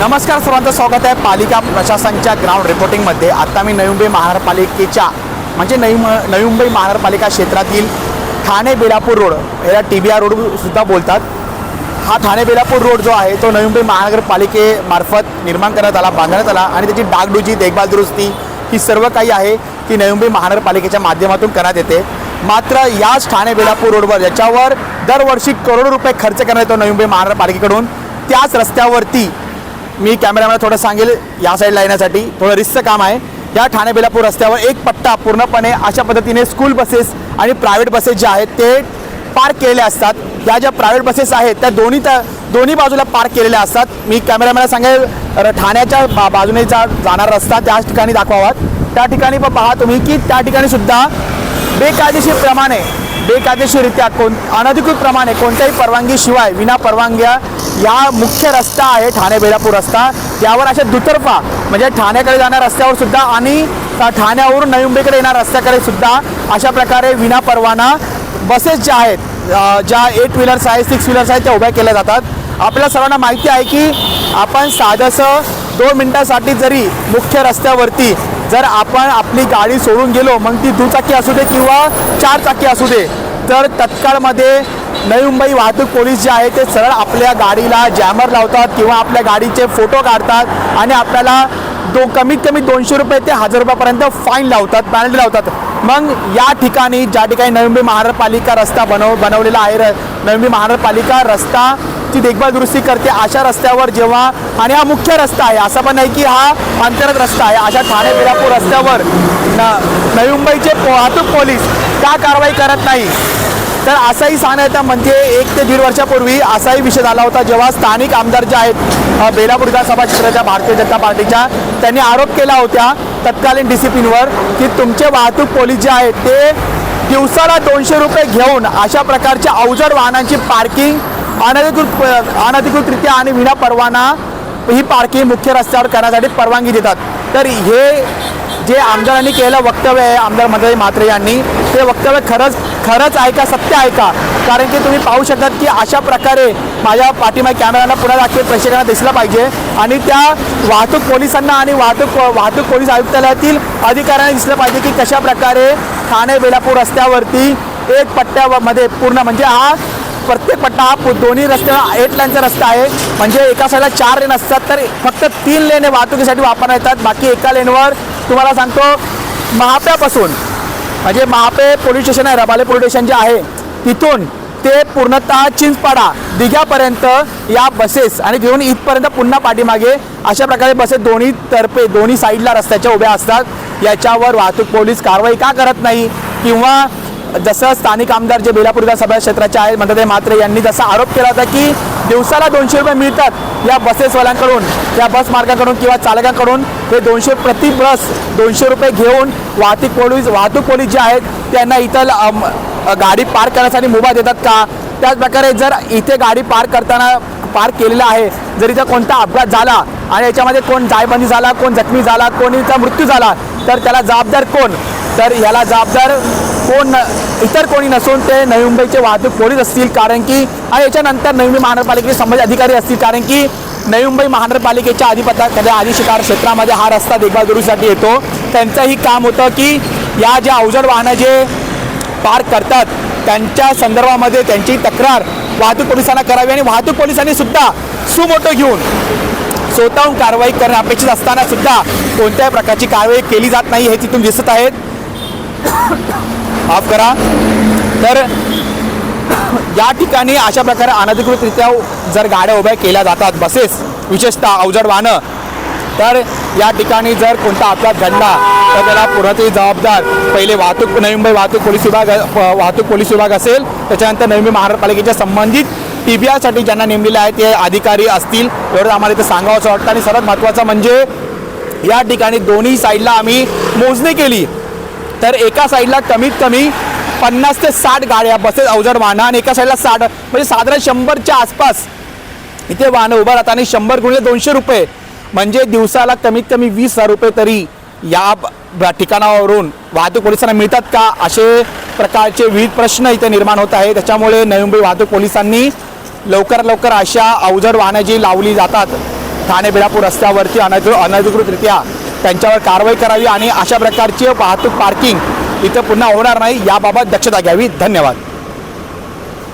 नमस्कार सर्वांचं स्वागत आहे. पालिका प्रशासनच्या ग्राउंड रिपोर्टिंगमध्ये आत्ता मी नवी मुंबई महानगरपालिकेच्या म्हणजे नवी म- नवी मुंबई महानगरपालिका क्षेत्रातील ठाणे बेलापूर रोड याला टी बी आर रोड सुद्धा बोलतात. हा ठाणे बेलापूर रोड जो आहे तो नवी मुंबई महानगरपालिकेमार्फत निर्माण करण्यात आला बांधण्यात आला आणि त्याची डागडुजी देखभाल दुरुस्ती ही सर्व काही आहे ती नवी मुंबई महानगरपालिकेच्या माध्यमातून करण्यात येते. मात्र याच ठाणे बेलापूर रोडवर याच्यावर दरवर्षी करोडो रुपये खर्च करण्यात येतो नवी मुंबई महानगरपालिकेकडून. त्याच रस्त्यावरती मी कॅमेरामॅन थोडं सांगेल या साईडला येण्यासाठी थोडं रिस्कचं काम आहे. या ठाणे बेलापूर रस्त्यावर एक पट्टा पूर्णपणे अशा पद्धतीने स्कूल बसेस आणि प्रायव्हेट बसेस ज्या आहेत ते पार्क केलेल्या असतात. या ज्या प्रायव्हेट बसेस आहेत त्या दोन्ही त्या दोन्ही बाजूला पार्क केलेल्या असतात. मी कॅमेरामॅनला सांगेल र- ठाण्याच्या बा बाजूने जा जाणारा रस्ता त्याच ठिकाणी दाखवावात त्या ठिकाणी पण पहा तुम्ही की त्या ठिकाणी सुद्धा बेकायदेशीरप्रमाणे बेकायदेशीररित्या कोण अनधिकृतप्रमाणे कोणत्याही परवानगीशिवाय विना परवानग्या या मुख्य रस्ता आहे ठाणे बेलापूर रस्ता. यावर अशा दुतर्फा म्हणजे ठाण्याकडे जाणाऱ्या रस्त्यावर सुद्धा आणि ठाण्यावरून नवी मुंबईकडे येणाऱ्या रस्त्याकडे सुद्धा अशा प्रकारे विना परवाना बसेस ज्या आहेत ज्या एट व्हीलर्स आहेत सिक्स व्हीलर्स आहेत त्या उभ्या केल्या जातात. आपल्या सर्वांना माहिती आहे की आपण साधंसं दोन मिनटासाठी जरी मुख्य रस्त्यावरती जर आपण आपली गाडी सोडून गेलो मग ती दुचाकी असू दे किंवा चार चाकी असू दे तर तत्काळमध्ये नवी मुंबई वाहतूक पोलीस जे आहे ते सरळ आपल्या गाडीला जॅमर लावतात किंवा आपल्या गाडीचे फोटो काढतात आणि आपल्याला दो कमीत कमी दोनशे रुपये ते हजार रुपयापर्यंत फाईन लावतात पॅनल्टी लावतात. मग या ठिकाणी ज्या ठिकाणी नवी मुंबई महानगरपालिका रस्ता बनव बनवलेला आहे र- नवी मुंबई महानगरपालिका रस्ता ची देखभाल दुरुस्ती करते अशा रस्त्यावर जेव्हा आणि हा मुख्य रस्ता आहे असं पण नाही की हा अंतर्गत रस्ता आहे अशा ठाणे बेलापूर रस्त्यावर न नवी मुंबईचे वाहतूक पोलीस का कारवाई करत नाही. तर असाही सांगण्यात म्हणजे एक ते दीड वर्षापूर्वी असाही विषय झाला होता जेव्हा स्थानिक आमदार जे आहेत अ, बेलापूर विधानसभा क्षेत्राच्या भारतीय जनता पार्टीच्या त्यांनी आरोप केला होता तत्कालीन डिसिप्लिनवर की तुमचे वाहतूक पोलीस जे आहेत ते दिवसाला दोनशे रुपये घेऊन अशा प्रकारच्या अवजड वाहनांची पार्किंग अनधिकृत अनधिकृतरित्या आणि विना परवाना ही पार्किंग मुख्य रस्त्यावर करण्यासाठी परवानगी देतात. तर हे जे आमदारांनी केलेलं वक्तव्य आहे आमदार मदय म्हात्रे यांनी ते वक्तव्य खरंच खरंच ऐका सत्य ऐका. कारण की तुम्ही पाहू शकतात की अशा प्रकारे माझ्या पाठीमागे कॅमेराला पुन्हा दाखल प्रेक्षकांना दिसलं पाहिजे. आणि त्या वाहतूक पोलिसांना आणि वाहतूक वाहतूक पोलीस आयुक्तालयातील अधिकाऱ्यांना दिसलं पाहिजे की कशा प्रकारे ठाणे बेलापूर रस्त्यावरती एक पट्ट्यामध्ये पूर्ण म्हणजे हा प्रत्येक पट्टा हा दोन्ही रस्त्याला एट लाईनचा रस्ता आहे. म्हणजे एका साईडला चार लेन असतात तर फक्त तीन लेन वाहतुकीसाठी वापरण्यात येतात. बाकी एका लेनवर तुम्हाला सांगतो महाप्यापासून म्हणजे महापे पोलीस स्टेशन आहे रबाले पोलीस स्टेशन जे आहे तिथून ते पूर्णतः चिंचपाडा दिघ्यापर्यंत या बसेस आणि घेऊन इथपर्यंत पुन्हा पाठीमागे अशा प्रकारे बसेस दोन्ही तर्फे दोन्ही साईडला रस्त्याच्या उभ्या असतात. याच्यावर वाहतूक पोलीस कारवाई का करत नाही? किंवा जसं स्थानिक आमदार जे बेलापूर विधानसभा क्षेत्राचे आहेत म्हणतात मात्रे यांनी जसा आरोप केला होता की दिवसाला दोनशे रुपये मिळतात या बसेसवाल्यांकडून या बस मार्गाकडून किंवा चालकांकडून हे दोनशे प्रति बस दोनशे रुपये घेऊन वाहतूक पोलीस वाहतूक पोलीस जे आहेत त्यांना इथं गाडी पार्क करण्यासाठी मुभा देतात का? त्याचप्रकारे जर इथे गाडी पार्क करताना पार्क केलेला आहे जर इथं कोणता अपघात झाला आणि याच्यामध्ये कोण जायबंदी झाला कोण जखमी झाला कोणीचा मृत्यू झाला तर त्याला जबाबदार कोण? तर याला जबाबदार कोण न- इतर कोणी नसून ते नवी मुंबईचे वाहतूक पोलीस असतील कारण की आणि याच्यानंतर नवी मुंबई महानगरपालिकेचे संबंधित अधिकारी असतील कारण की नवी मुंबई महानगरपालिकेच्या अधिपत्यामध्ये आदिशिकार क्षेत्रामध्ये हा रस्ता देखभाल दुरुस्तीसाठी येतो. त्यांचंही काम होतं की या ज्या अवजड वाहनं जे पार्क करतात त्यांच्या संदर्भामध्ये त्यांची तक्रार वाहतूक पोलिसांना करावी आणि वाहतूक पोलिसांनी सुद्धा सुमोटो घेऊन स्वतःहून कारवाई करणे अपेक्षित असताना सुद्धा कोणत्याही प्रकारची कारवाई केली जात नाही हे तिथून दिसत आहेत. माफ करा. तर या ठिकाणी अशा प्रकारे अनधिकृतरित्या जर गाड्या उभ्या केल्या जातात बसेस विशेषतः अवजड वाहनं तर या ठिकाणी जर कोणता अपघात घडला तर त्याला पूर्णतः जबाबदार पहिले वाहतूक नवी मुंबई वाहतूक पोलीस विभाग वाहतूक पोलीस विभाग असेल त्याच्यानंतर नवी मुंबई महानगरपालिकेच्या संबंधित टी बी आरसाठी ज्यांना नेमलेले आहेत ते अधिकारी असतील एवढं आम्हाला इथं सांगावं असं वाटतं. आणि सर्वात महत्त्वाचं म्हणजे या ठिकाणी दोन्ही साईडला आम्ही मोजणी केली. तर एका साईडला कमीत कमी पन्नास ते साठ गाड्या बसेस अवजड वाहनं आणि एका साईडला साठ म्हणजे साधारण शंभरच्या आसपास इथे वाहनं उभं राहतात आणि शंभर गुणिले दोनशे रुपये. म्हणजे दिवसाला कमीत कमी वीस हजार रुपये तरी या ठिकाणावरून वाहतूक पोलिसांना मिळतात का? असे प्रकारचे विविध प्रश्न इथे निर्माण होत आहे त्याच्यामुळे नवी मुंबई वाहतूक पोलिसांनी लवकर लवकर अशा अवजड वाहनं जी लावली जातात ठाणे बिळापूर रस्त्यावरती अनधिकृत अनधिकृतरित्या त्यांच्यावर कारवाई करावी आणि अशा प्रकारची वाहतूक पार्किंग इथं पुन्हा होणार नाही याबाबत दक्षता घ्यावी. धन्यवाद.